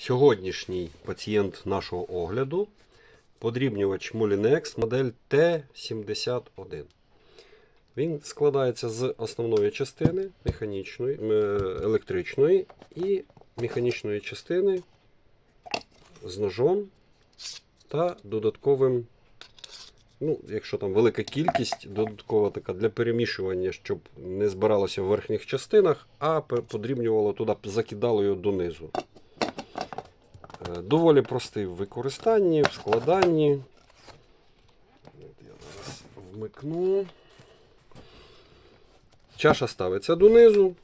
Сьогоднішній пацієнт нашого огляду подрібнювач Molinex модель T71. Він складається з основної частини механічної, електричної і механічної частини з ножом та додатковим, ну, якщо там велика кількість, додаткова така для перемішування, щоб не збиралося в верхніх частинах, а подрібнювало туди, закидало його донизу. Доволі простий в використанні, в складанні. Я зараз вмикну. Чаша ставиться донизу,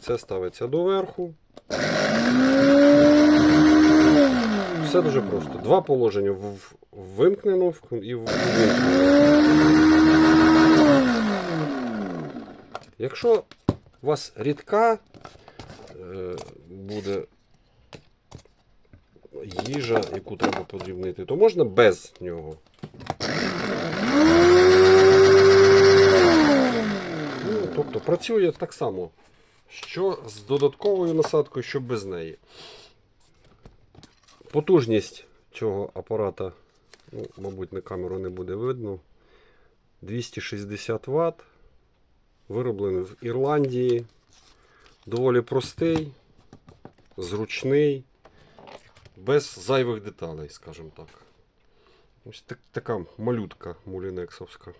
це ставиться доверху. Все дуже просто. Два положення вимкнено і вимкнено. Якщо у вас рідка е, буде їжа, яку треба подрібнити, то можна без нього. Ну, тобто працює так само, що з додатковою насадкою, що без неї. Потужність цього апарата, ну, мабуть, на камеру не буде видно. 260 Вт. Вироблений в Ірландії. Доволі простий, зручний, без зайвих деталей, скажімо так. Ось так, така малютка мулінексовська.